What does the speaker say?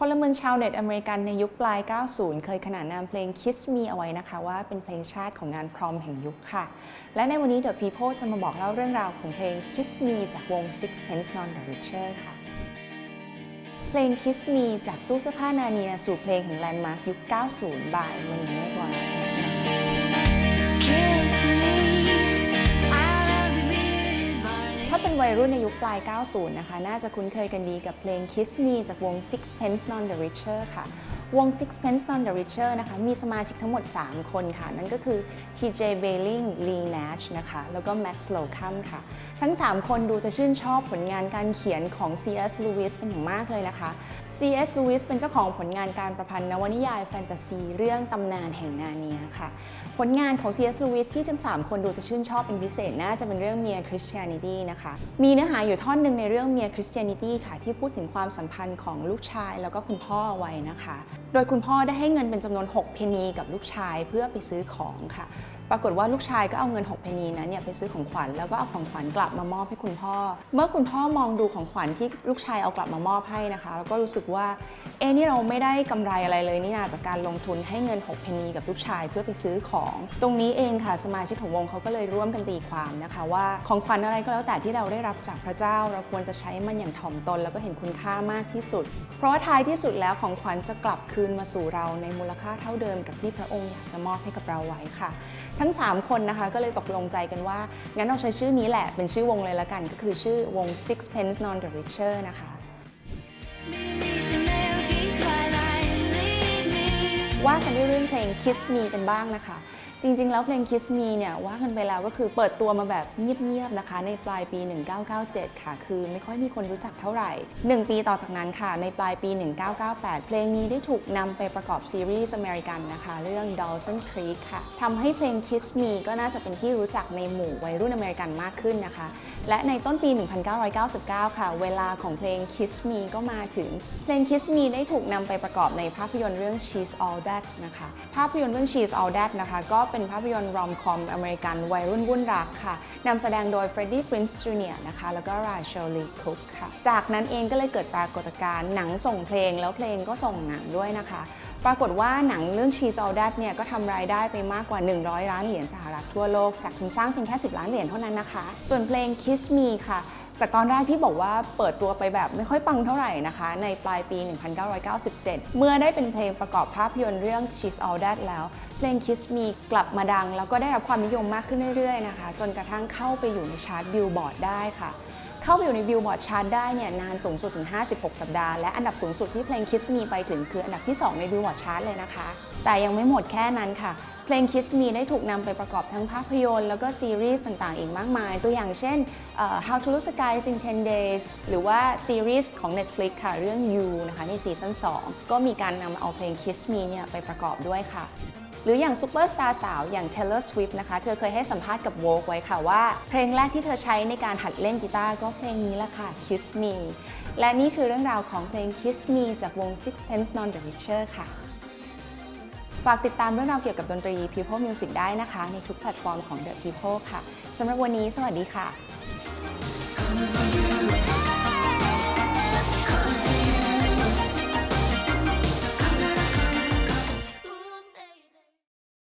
พลเมืองชาวเน็ตอเมริกันในยุคปลาย 90 เคยขนานนามเพลง Kiss Me เอาไว้นะคะ ว่าเป็นเพลงชาติของงานพรอมแห่งยุคค่ะ และในวันนี้ The People จะมาบอกเล่าเรื่องราวของเพลง Kiss Me จากวง Sixpence None the Richer ค่ะ เพลง Kiss Me จากตู้เสื้อผ้านาเนีย สู่เพลงของแลนด์มาร์คยุค 90 บายมณีเมฆวรชนะ วัยรุ่นในยุคปลาย 90 นะคะ น่าจะคุ้นเคยกันดีกับเพลง Kiss Me จากวง Sixpence None the Richer ค่ะ วง Sixpence None the Richer นะคะ มีสมาชิกทั้งหมด 3 คนค่ะ นั่นก็คือ TJ Bailing Lee Nash นะคะ แล้วก็ Matt Slocum ค่ะ ทั้ง 3 คนดูจะชื่นชอบผลงานการเขียนของ C.S. Lewis เป็นอย่างมากเลยนะคะ C.S. Lewis เป็นเจ้าของผลงานการประพันธ์นวนิยายแฟนตาซีเรื่องตำนานแห่งนาเนียค่ะ ผลงานของ C.S. Lewis ที่ทั้ง 3 คนดูจะชื่นชอบเป็นพิเศษน่าจะเป็นเรื่อง Mere Christianity นะคะมีเนื้อหาอยู่ท่อนหนึ่งในเรื่องเมียคริสเตียนิตี้ค่ะ ที่พูดถึงความสัมพันธ์ของลูกชายแล้วก็คุณพ่อเอาไว้นะคะ โดยคุณพ่อได้ให้เงินเป็นจำนวน 6 เพนีกับลูกชายเพื่อไปซื้อของค่ะปรากฏว่าลูกชายก็เอาเงิน6เพนีนั้นเนี่ยไปซื้อของขวัญแล้วก็เอาของขวัญกลับมามอบให้คุณพ่อ เมื่อคุณพ่อมองดูของขวัญที่ลูกชายเอากลับมามอบให้นะคะ แล้วก็รู้สึกว่าเอ๊ะนี่เราไม่ได้กำไรอะไรเลยนี่นาจากการลงทุนให้เงิน6เพนนีกับลูกชายเพื่อไปซื้อของ ตรงนี้เองค่ะสมาชิกของวงเขาก็เลยร่วมกันตีความนะคะว่าของขวัญอะไรก็แล้วแต่ที่เราได้รับจากพระเจ้า เราควรจะใช้มันอย่างถ่อมตน แล้วก็เห็นคุณค่ามากที่สุด เพราะว่าท้ายที่สุดแล้วของขวัญจะกลับคืนมาสู่เราในมูลค่าเท่าเดิมกับที่พระองค์อยากจะมอบให้กับเราไว้ค่ะทั้ง 3 คนนะคะก็เลยตกลงใจกันว่า งั้นเราใช้ชื่อนี้แหละเป็นชื่อวงเลยละกัน ก็คือชื่อวง Sixpence None the Richer นะคะว่ากันด้วยเรื่องเพลง Kiss Me กันบ้างนะคะ จริง ๆ แล้วเพลง Kiss Me เนี่ยว่ากันไปแล้วก็คือเปิดตัวมาแบบเงียบ ๆ นะคะ ในปลายปี 1997 ค่ะ คือไม่ค่อยมีคนรู้จักเท่าไหร่ 1 ปีต่อจากนั้นค่ะ ในปลายปี 1998 เพลงนี้ได้ถูกนำไปประกอบซีรีส์อเมริกันนะคะ เรื่อง Dawson Creek ค่ะทำให้เพลง Kiss Me ก็น่าจะเป็นที่รู้จักในหมู่วัยรุ่นอเมริกันมากขึ้นนะคะ และในต้นปี 1999 ค่ะ เวลาของเพลง Kiss Me ก็มาถึง เพลง Kiss Me ได้ถูกนำไปประกอบในภาพยนตร์เรื่อง She's All That นะคะ ภาพยนตร์เรื่อง She's All That นะคะก็เป็นภาพยนตร์รอมคอมอเมริกันวัยรุ่นวุ่นรักค่ะนำแสดงโดย Freddie Prinze Jr. นะคะ แล้วก็ Rachel Lee Cook ค่ะ จากนั้นเองก็เลยเกิดปรากฏการณ์หนังส่งเพลงแล้วเพลงก็ส่งหนังด้วยนะคะ ปรากฏว่าหนังเรื่อง She's All That เนี่ยก็ทำรายได้ไปมากกว่า 100 ล้านเหรียญสหรัฐทั่วโลก จากทุนสร้างเพียงแค่ 10 ล้านเหรียญเท่านั้นนะคะ ส่วนเพลง Kiss Me ค่ะ จากตอนแรกที่บอกว่าเปิดตัวไปแบบไม่ค่อยปังเท่าไหร่นะคะ ในปลายปี 1997 เมื่อได้เป็นเพลงประกอบภาพยนตร์เรื่อง She's All That แล้ว เพลง Kiss Me กลับมาดัง แล้วก็ได้รับความนิยมมากขึ้นเรื่อยๆนะคะ จนกระทั่งเข้าไปอยู่ในชาร์ตบิลบอร์ดได้ค่ะ เข้าไปอยู่ในบิลบอร์ดชาร์ตได้เนี่ยนานสูงสุดถึง 56 สัปดาห์ และอันดับสูงสุดที่เพลง Kiss Me ไปถึงคืออันดับที่ 2 ในบิลบอร์ดชาร์ตเลยนะคะ แต่ยังไม่หมดแค่นั้นค่ะ เพลง Kiss Me ได้ถูกนำไปประกอบทั้งภาพยนตร์ แล้วก็ซีรีส์ต่างๆ อีกมากมาย ตัวอย่างเช่นเอ่อ How to Lose a Guy in 10 Days หรือว่าซีรีส์ของ Netflix ค่ะเรื่อง You นะคะในซีซั่น2ก็มีการนำเอาเพลง Kiss Me เนี่ยไปประกอบด้วยค่ะ หรืออย่างซูเปอร์สตาร์สาวอย่าง Taylor Swift นะคะ เธอเคยให้สัมภาษณ์กับ Vogue ไว้ค่ะว่า เพลงแรกที่เธอใช้ในการหัดเล่นกีตาร์ก็เพลงนี้ละค่ะ Kiss Me และนี่คือเรื่องราวของเพลง Kiss Me จากวง Sixpence None the Richer ค่ะฝากติดตามเรื่องราวเกี่ยวกับดนตรี People Music ได้นะคะ ในทุกแพลตฟอร์มของ The People ค่ะ สำหรับวันนี้ สวัสดีค่ะ